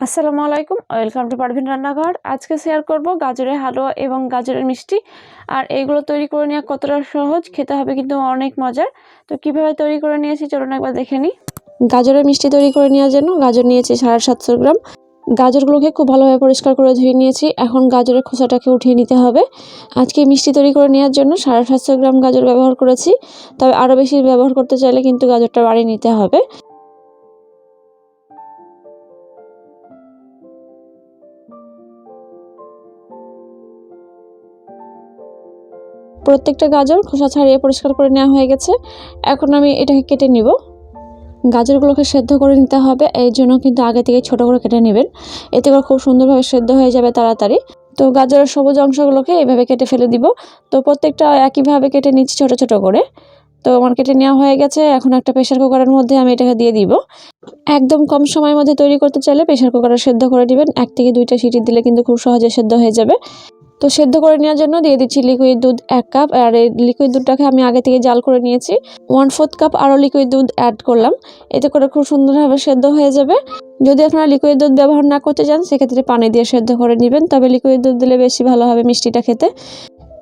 আসসালামু আলাইকুম, welcome to Parvin রান্নাঘর। আজকে শেয়ার করব গাজরের হালুয়া এবং গাজরের মিষ্টি। আর এইগুলো তৈরি করে নেওয়া কতটা সহজ খেতে হবে কিন্তু অনেক মজার। তো কীভাবে তৈরি করে নিয়েছি চলুন একবার দেখে নিই। গাজরের মিষ্টি তৈরি করে নেওয়ার জন্য গাজর নিয়েছি সাড়ে সাতশো গ্রাম। গাজরগুলোকে খুব ভালোভাবে পরিষ্কার করে ধুয়ে নিয়েছি। এখন গাজরের খোসাটাকে উঠিয়ে নিতে হবে। আজকে মিষ্টি তৈরি করে নেওয়ার জন্য সাড়ে সাতশো গ্রাম গাজর ব্যবহার করেছি। তবে আরও বেশি ব্যবহার করতে চাইলে কিন্তু গাজরটা বাড়িয়ে নিতে হবে। প্রত্যেকটা গাজর খোসা ছাড়িয়ে পরিষ্কার করে নেওয়া হয়ে গেছে। এখন আমি এটাকে কেটে নিব। গাজরগুলোকে সেদ্ধ করে নিতে হবে এই জন্য কিন্তু আগে থেকে ছোট করে কেটে নেবেন। এতে করে খুব সুন্দরভাবে সেদ্ধ হয়ে যাবে তাড়াতাড়ি। তো গাজরের সবুজ অংশগুলোকে এইভাবে কেটে ফেলে দিব। তো প্রত্যেকটা একইভাবে কেটে নিচ্ছি ছোট ছোট করে। তো আমার কেটে নেওয়া হয়ে গেছে। এখন একটা প্রেশার কুকারের মধ্যে আমি এটাকে দিয়ে দিব। একদম কম সময়ের মধ্যে তৈরি করতে চাইলে প্রেশার কুকারে সেদ্ধ করে দিবেন এক থেকে দুইটা সিটি দিলে কিন্তু খুব সহজে সেদ্ধ হয়ে যাবে। তো সেদ্ধ করে নেওয়ার জন্য দিয়ে দিচ্ছি লিকুইড দুধ এক কাপ আর এই লিকুইড দুধটাকে আমি আগে থেকে জাল করে নিয়েছি। ওয়ান ফোর্থ কাপ আরও লিকুইড দুধ অ্যাড করলাম। এতে করে খুব সুন্দরভাবে সেদ্ধ হয়ে যাবে। যদি আপনারা লিকুইড দুধ ব্যবহার না করতে চান, সেক্ষেত্রে পানি দিয়ে সেদ্ধ করে নেবেন। তবে লিকুইড দুধ দিলে বেশি ভালো হবে মিষ্টিটা খেতে।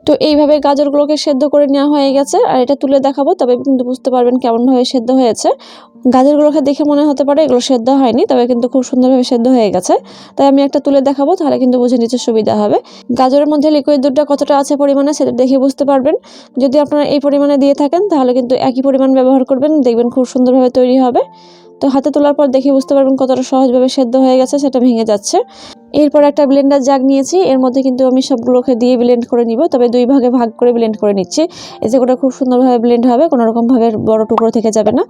তো এইভাবে গাজরগুলোকে সেদ্ধ করে নেওয়া হয়ে গেছে, আর এটা তুলে দেখাবো, তবে কিন্তু বুঝতে পারবেন কেমনভাবে সেদ্ধ হয়েছে। গাজরগুলোকে দেখে মনে হতে পারে এগুলো সেদ্ধ হয়নি, তবে কিন্তু খুব সুন্দরভাবে সেদ্ধ হয়ে গেছে। তাই আমি একটা তুলে দেখাবো, তাহলে কিন্তু বুঝে নিতে সুবিধা হবে। গাজরের মধ্যে লিকুইড দুধটা কতটা আছে পরিমাণে সেটা দেখে বুঝতে পারবেন। যদি আপনারা এই পরিমাণে দিয়ে থাকেন, তাহলে কিন্তু একই পরিমাণ ব্যবহার করবেন, দেখবেন খুব সুন্দরভাবে তৈরি হবে। তো হাতে তোলার পর দেখে বুঝতে পারবেন কতটা সহজভাবে সেদ্ধ হয়ে গেছে, সেটা ভেঙে যাচ্ছে। এরপর একটা ব্লেন্ডার জাগ নিয়েছি, এর মধ্যে কিন্তু আমি সবগুলোকে দিয়ে ব্লেন্ড করে নিব, তবে দুই ভাগে ভাগ করে ব্লেন্ড করে নিচ্ছি। এতে করে খুব সুন্দরভাবে ব্লেন্ড হবে কোনো রকমভাবে বড় টুকরো থেকে যাবে না।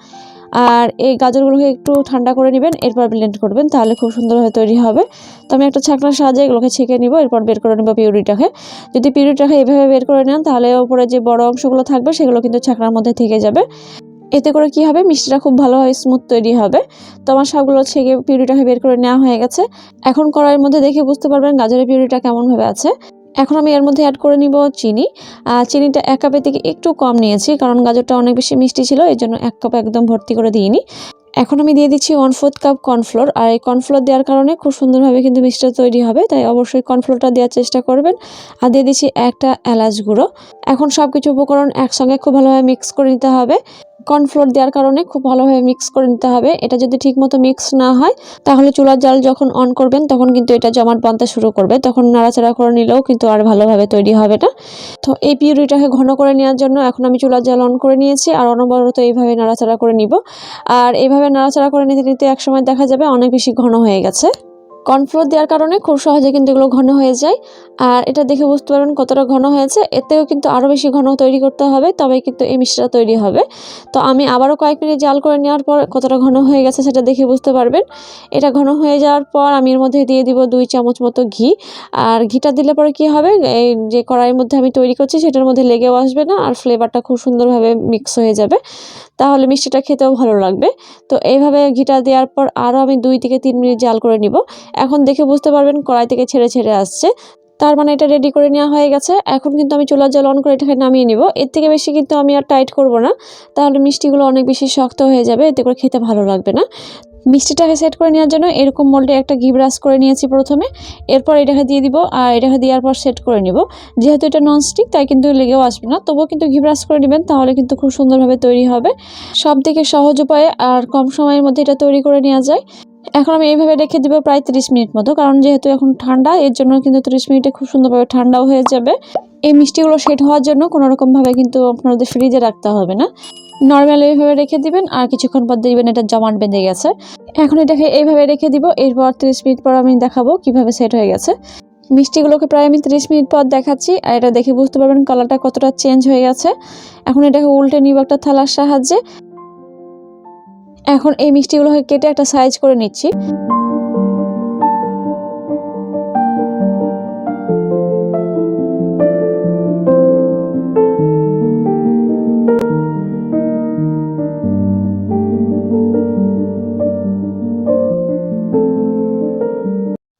আর এই গাজরগুলোকে একটু ঠান্ডা করে নেবেন, এরপর ব্লেন্ড করবেন, তাহলে খুব সুন্দরভাবে তৈরি হবে। তো আমি একটা ছাকনার সাহায্যে এগুলোকে ছেঁকে নিব, এরপর বের করে নেব পিউরিটাকে। যদি পিউরিটাকে এভাবে বের করে নেন, তাহলে ওপরে যে বড় অংশগুলো থাকবে, সেগুলো কিন্তু ছাকনার মধ্যে থেকে যাবে। এতে করে কি হবে? মিষ্টিটা খুব ভালোভাবে স্মুথ তৈরি হবে। তো আমার সবগুলো ছেঁকে পিউরিটাকে বের করে নেওয়া হয়ে গেছে। এখন কড়াইয়ের মধ্যে দেখে বুঝতে পারবেন গাজরের পিউরিটা কেমনভাবে আছে। এখন আমি এর মধ্যে অ্যাড করে নিব চিনি। চিনিটা এক কাপের থেকে একটু কম নিয়েছি, কারণ গাজরটা অনেক বেশি মিষ্টি ছিল, এই জন্য এক কাপ একদম ভর্তি করে দিইনি। এখন আমি দিয়ে দিচ্ছি ওয়ান ফোর্থ কাপ কর্নফ্লোর আর এই কর্নফ্লোর দেওয়ার কারণে খুব সুন্দরভাবে কিন্তু মিষ্টিটা তৈরি হবে, তাই অবশ্যই কর্নফ্লোরটা দেওয়ার চেষ্টা করবেন। আর দিয়ে দিচ্ছি একটা এলাচ গুঁড়ো। এখন সব কিছু উপকরণ একসঙ্গে খুব ভালোভাবে মিক্স করে নিতে হবে। কর্নফ্লোর দেওয়ার কারণে খুব ভালোভাবে মিক্স করে নিতে হবে। এটা যদি ঠিকমতো মিক্স না হয়, তাহলে চুলার জাল যখন অন করবেন, তখন কিন্তু এটা জমাট বানতে শুরু করবে। তখন নাড়াচাড়া করে নিলেও কিন্তু আর ভালোভাবে তৈরি হবে না। তো এই পিউরিটাকে ঘন করে নেওয়ার জন্য এখন আমি চুলার জাল অন করে নিয়েছি, আর অনবরত এইভাবে নাড়াচাড়া করে নিব। আর এইভাবে নাড়াচাড়া করে নিতে নিতে একসময় দেখা যাবে অনেক বেশি ঘন হয়ে গেছে। কর্নফ্লোর দেওয়ার কারণে খুব সহজে কিন্তু এগুলো ঘন হয়ে যায়। আর এটা দেখে বুঝতে পারবেন কতটা ঘন হয়েছে। এতেও কিন্তু আরও বেশি ঘন তৈরি করতে হবে তবে কিন্তু এই মিষ্টিটা তৈরি হবে। তো আমি আবারও কয়েক মিনিট জাল করে নেওয়ার পর কতটা ঘন হয়ে গেছে সেটা দেখে বুঝতে পারবেন। এটা ঘন হয়ে যাওয়ার পর আমি এর মধ্যে দিয়ে দিব দুই চামচ মতো ঘি। আর ঘিটা দিলে পরে কি হবে? এই যে কড়াইয়ের মধ্যে আমি তৈরি করছি সেটার মধ্যে লেগেও আসবে না, আর ফ্লেভারটা খুব সুন্দরভাবে মিক্স হয়ে যাবে। তাহলে মিষ্টিটা খেতেও ভালো লাগবে। তো এইভাবে ঘিটা দেওয়ার পর আরও আমি দুই থেকে তিন মিনিট জাল করে নিব। এখন দেখে বুঝতে পারবেন কড়াই থেকে ছেড়ে ছেড়ে আসছে। তার মানে এটা রেডি করে নেওয়া হয়ে গেছে। এখন কিন্তু আমি চুলার জল অন করে এটাকে নামিয়ে নিব। এর থেকে বেশি কিন্তু আমি আর টাইট করব না। তাহলে মিষ্টিগুলো অনেক বেশি শক্ত হয়ে যাবে। এতে করে খেতে ভালো লাগবে না। মিষ্টিটাকে সেট করে নেওয়ার জন্য এরকম মোল্ডে একটা ঘি ব্রাশ করে নিয়েছি প্রথমে। এরপর এটাকে দিয়ে দিব আর এটাকে দেওয়ার পর সেট করে নিব। যেহেতু এটা ননস্টিক তাই কিন্তু লেগেও আসবে না। তবুও কিন্তু ঘি ব্রাশ করে নেবেন, তাহলে কিন্তু খুব সুন্দরভাবে তৈরি হবে। সব থেকে সহজ উপায়ে আর কম সময়ের মধ্যে এটা তৈরি করে নেওয়া যায়। এখন আমি এইভাবে রেখে দিব প্রায় তিরিশ মিনিট মতো, কারণ যেহেতু এখন ঠান্ডা, এর জন্য কিন্তু তিরিশ মিনিটে খুব সুন্দরভাবে ঠান্ডাও হয়ে যাবে। এই মিষ্টিগুলো সেট হওয়ার জন্য কোনো রকমভাবে কিন্তু আপনাদের ফ্রিজে রাখতে হবে না। নর্মাল এইভাবে রেখে দিবেন, আর কিছুক্ষণ পর দেখবেন এটা জমাট বেঁধে গেছে। এখন এটাকে এইভাবে রেখে দিব, এরপর তিরিশ মিনিট পর আমি দেখাবো কীভাবে সেট হয়ে গেছে। মিষ্টিগুলোকে প্রায় আমি তিরিশ মিনিট পর দেখাচ্ছি, আর এটা দেখে বুঝতে পারবেন কালারটা কতটা চেঞ্জ হয়ে গেছে। এখন এটাকে উল্টে নিব একটা থালার সাহায্যে। এখন এই মিষ্টিগুলো কেটে একটা সাইজ করে নিচ্ছি।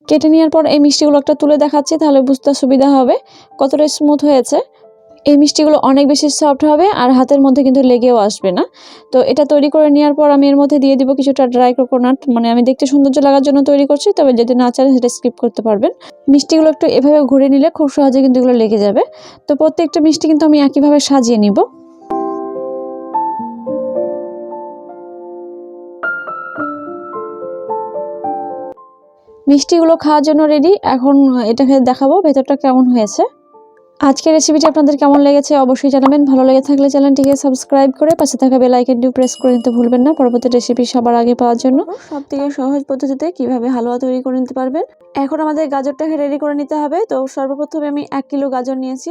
কেটে নেওয়ার পর এই মিষ্টিগুলো একটা তুলে দেখাচ্ছি, তাহলে বুঝতে সুবিধা হবে কতটা স্মুথ হয়েছে। এই মিষ্টিগুলো অনেক বেশি সফট হবে আর হাতের মধ্যে কিন্তু লেগেও আসবে না। তো এটা তৈরি করে নেওয়ার পর আমি এর মধ্যে দিয়ে দিব কিছুটা ড্রাই কোকোনাট মানে আমি দেখতে সৌন্দর্য লাগার জন্য তৈরি করছি, তবে যদি না চান সেটা স্কিপ করতে পারবেন। মিষ্টিগুলো একটু এভাবে ঘুরে নিলে খুব সহজে কিন্তু এগুলো লেগে যাবে। তো প্রত্যেকটা মিষ্টি কিন্তু আমি একইভাবে সাজিয়ে নিব। মিষ্টিগুলো খাওয়ার জন্য রেডি এখন এটাকে দেখাবো, ভেতরটা কেমন হয়েছে। আজকের রেসিপিটি আপনাদের কেমন লেগেছে অবশ্যই জানাবেন। ভালো লেগে থাকলে চ্যানেলটিকে সাবস্ক্রাইব করে পাশে থাকা বেল আইকনটি প্রেস করে নিতে ভুলবেন না। পরবর্তী রেসিপি সবার আগে পাওয়ার জন্য সব থেকে সহজ পদ্ধতিতে কীভাবে হালুয়া তৈরি করে নিতে পারবেন। এখন আমাদের গাজরটাকে রেডি করে নিতে হবে। তো সর্বপ্রথমে আমি এক কিলো গাজর নিয়েছি।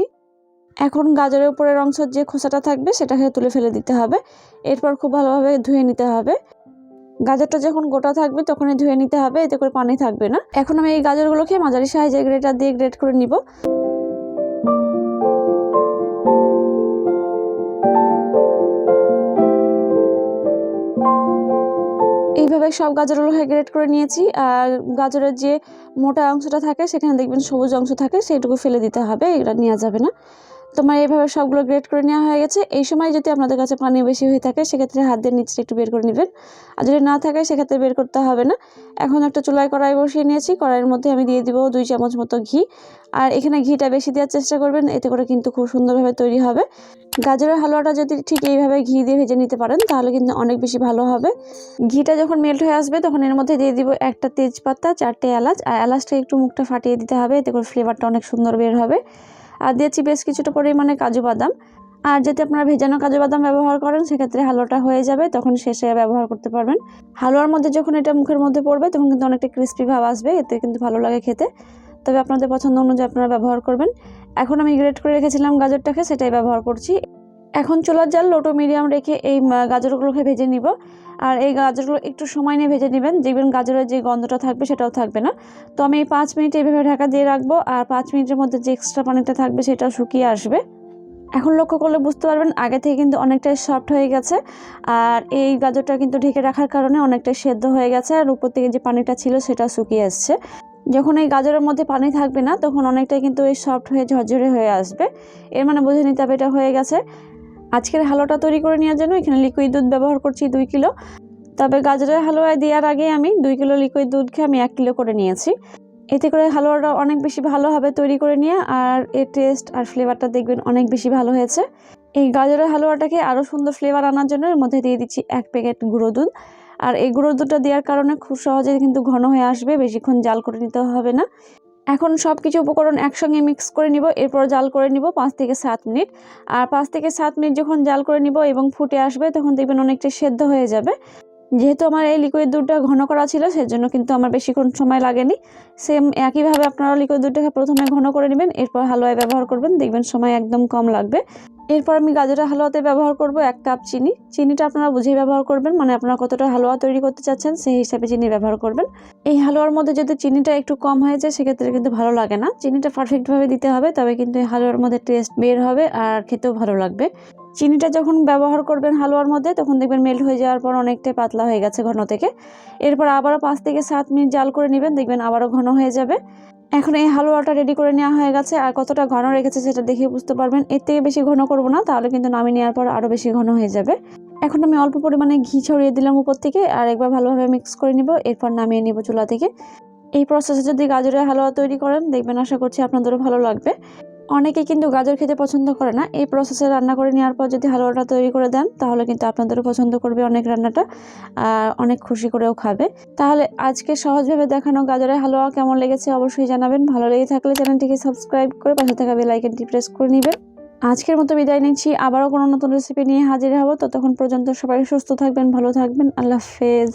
এখন গাজরের উপরের অংশ যে খোসাটা থাকবে সেটাকে তুলে ফেলে দিতে হবে। এরপর খুব ভালোভাবে ধুয়ে নিতে হবে। গাজরটা যখন গোটা থাকবে তখনই ধুয়ে নিতে হবে। এতে করে পানি থাকবে না। এখন আমি এই গাজরগুলোকে মাঝারি সাইজে গ্রেটার দিয়ে গ্রেট করে নিব। এইভাবে সব গাজরগুলো গ্রেড করে নিয়েছি আর গাজরের যে মোটা অংশটা থাকে, সেখানে দেখবেন সবুজ অংশ থাকে, সেইটুকু ফেলে দিতে হবে, এটা নেওয়া যাবে না। তোমার এইভাবে সবগুলো গ্রেট করে নেওয়া হয়ে গেছে। এই সময় যদি আপনাদের কাছে পানি বেশি হয়ে থাকে, সেক্ষেত্রে হাত দিয়ে নিচে একটু বের করে নেবেন। আর যদি না থাকে, সেক্ষেত্রে বের করতে হবে না। এখন একটা চুলায় কড়াই বসিয়ে নিয়েছি। কড়াইয়ের মধ্যে আমি দিয়ে দিব দুই চামচ মতো ঘি। আর এখানে ঘিটা বেশি দেওয়ার চেষ্টা করবেন, এতে করে কিন্তু খুব সুন্দরভাবে তৈরি হবে। গাজরের হালুয়াটা যদি ঠিক এইভাবে ঘি দিয়ে ভেজে নিতে পারেন, তাহলে কিন্তু অনেক বেশি ভালো হবে। ঘিটা যখন মেল্ট হয়ে আসবে, তখন এর মধ্যে দিয়ে দিব একটা তেজপাতা, চারটে এলাচ। আর এলাচটা একটু মুখটা ফাটিয়ে দিতে হবে, এতে করে ফ্লেভারটা অনেক সুন্দর বের হবে। আর দিয়েছি বেশ কিছুটা পরিমাণে কাজু বাদাম। আর যদি আপনারা ভেজানো কাজু বাদাম ব্যবহার করেন, সেক্ষেত্রে হালুয়াটা হয়ে যাবে, তখন শেষে ব্যবহার করতে পারবেন। হালুয়ার মধ্যে যখন এটা মুখের মধ্যে পড়বে, তখন কিন্তু অনেকটা ক্রিস্পি ভাব আসবে, এতে কিন্তু ভালো লাগে খেতে। তবে আপনাদের পছন্দ অনুযায়ী আপনারা ব্যবহার করবেন। এখন আমি গ্রেট করে রেখেছিলাম গাজরটাকে, সেটাই ব্যবহার করছি। এখন চুলার জাল লোটো মিডিয়াম রেখে এই গাজরগুলোকে ভেজে নিব। আর এই গাজরগুলো একটু সময় নিয়ে ভেজে নেবেন। দেখবেন গাজরের যে গন্ধটা থাকবে সেটাও থাকবে না। তো আমি এই পাঁচ মিনিট এইভাবে ঢাকা দিয়ে রাখব আর পাঁচ মিনিটের মধ্যে যে এক্সট্রা পানিটা থাকবে সেটা শুকিয়ে আসবে। এখন লক্ষ্য করলে বুঝতে পারবেন, আগে থেকে কিন্তু অনেকটাই সফট হয়ে গেছে। আর এই গাজরটা কিন্তু ঢেকে রাখার কারণে অনেকটাই সেদ্ধ হয়ে গেছে আর উপর থেকে যে পানিটা ছিল সেটা শুকিয়ে আসছে। যখন এই গাজরের মধ্যে পানি থাকবে না, তখন অনেকটাই কিন্তু এই সফট হয়ে ঝরঝরে হয়ে আসবে। এর মানে বুঝে নিতে হবে এটা হয়ে গেছে। আজকের হালুয়াটা তৈরি করে নেওয়ার জন্য এখানে লিকুইড দুধ ব্যবহার করছি দুই কিলো। তবে গাজরের হালুয়ায় দেওয়ার আগে আমি দুই কিলো লিকুইড দুধকে আমি এক কিলো করে নিয়েছি। এতে করে হালুয়াটা অনেক বেশি ভালো হবে তৈরি করে নিয়ে, আর এর টেস্ট আর ফ্লেভারটা দেখবেন অনেক বেশি ভালো হয়েছে। এই গাজরের হালুয়াটাকে আরও সুন্দর ফ্লেভার আনার জন্য এর মধ্যে দিয়ে দিচ্ছি এক প্যাকেট গুঁড়ো দুধ। আর এই গুঁড়ো দুধটা দেওয়ার কারণে খুব সহজে কিন্তু ঘন হয়ে আসবে, বেশিক্ষণ জাল করে নিতে হবে না। এখন সব কিছু উপকরণ একসঙ্গে মিক্স করে নিব, এরপর জাল করে নিব পাঁচ থেকে সাত মিনিট। আর পাঁচ থেকে সাত মিনিট যখন জাল করে নিব এবং ফুটে আসবে, তখন দেখবেন অনেকটা সেদ্ধ হয়ে যাবে। যেহেতু আমার এই লিকুইড দুধটা ঘন করা ছিল, সেজন্য কিন্তু আমার বেশিক্ষণ সময় লাগেনি। সেম একইভাবে আপনারা লিকুইড দুধটাকে প্রথমে ঘন করে নেবেন, এরপর হালুয়ায় ব্যবহার করবেন, দেখবেন সময় একদম কম লাগবে। এরপর আমি গাজরের হালুয়াতে ব্যবহার করব এক কাপ চিনি। চিনিটা আপনারা বুঝেই ব্যবহার করবেন মানে আপনারা কতটা হালুয়া তৈরি করতে চাচ্ছেন সেই হিসাবে চিনি ব্যবহার করবেন। এই হালুয়ার মধ্যে যদি চিনিটা একটু কম হয়ে যায়, সেক্ষেত্রে কিন্তু ভালো লাগে না। চিনিটা পারফেক্টভাবে দিতে হবে, তবে কিন্তু এই হালুয়ার মধ্যে টেস্ট বের হবে আর খেতেও ভালো লাগবে। চিনিটা যখন ব্যবহার করবেন হালুয়ার মধ্যে, তখন দেখবেন মেল্ট হয়ে যাওয়ার পর অনেকটাই পাতলা হয়ে গেছে ঘন থেকে। এরপর আবারও পাঁচ থেকে সাত মিনিট জাল করে নেবেন, দেখবেন আবারও ঘন হয়ে যাবে। এখন এই হালুয়াটা রেডি করে নেওয়া হয়ে গেছে। আর কতটা ঘন রেখেছে সেটা দেখে বুঝতে পারবেন। এর থেকে বেশি ঘন করব না, তাহলে কিন্তু নামিয়ে নেওয়ার পর আরও বেশি ঘন হয়ে যাবে। এখন আমি অল্প পরিমাণে ঘি ছড়িয়ে দিলাম উপর থেকে, আর একবার ভালোভাবে মিক্স করে নিব, এরপর নামিয়ে নিব চুলা থেকে। এই প্রসেসে যদি গাজরের হালুয়া তৈরি করেন, দেখবেন আশা করছি আপনাদেরও ভালো লাগবে। অনেকে কিন্তু গাজর খেতে পছন্দ করে না। এই প্রসেসে রান্না করে নেওয়ার পর যদি হালুয়াটা তৈরি করে দেন, তাহলে কিন্তু আপনাদেরও পছন্দ করবে অনেক রান্নাটা আর অনেক খুশি করেও খাবে। তাহলে আজকে সহজভাবে দেখানো গাজরের হালুয়া কেমন লেগেছে অবশ্যই জানাবেন। ভালো লেগে থাকলে চ্যানেলটিকে সাবস্ক্রাইব করে পাশে থাকা বেল আইকনটি প্রেস করে নেবেন। আজকের মতো বিদায় নিচ্ছি। আবারও কোনো নতুন রেসিপি নিয়ে হাজির হব। ততক্ষণ পর্যন্ত সবাই সুস্থ থাকবেন, ভালো থাকবেন। আল্লাহ হাফেজ।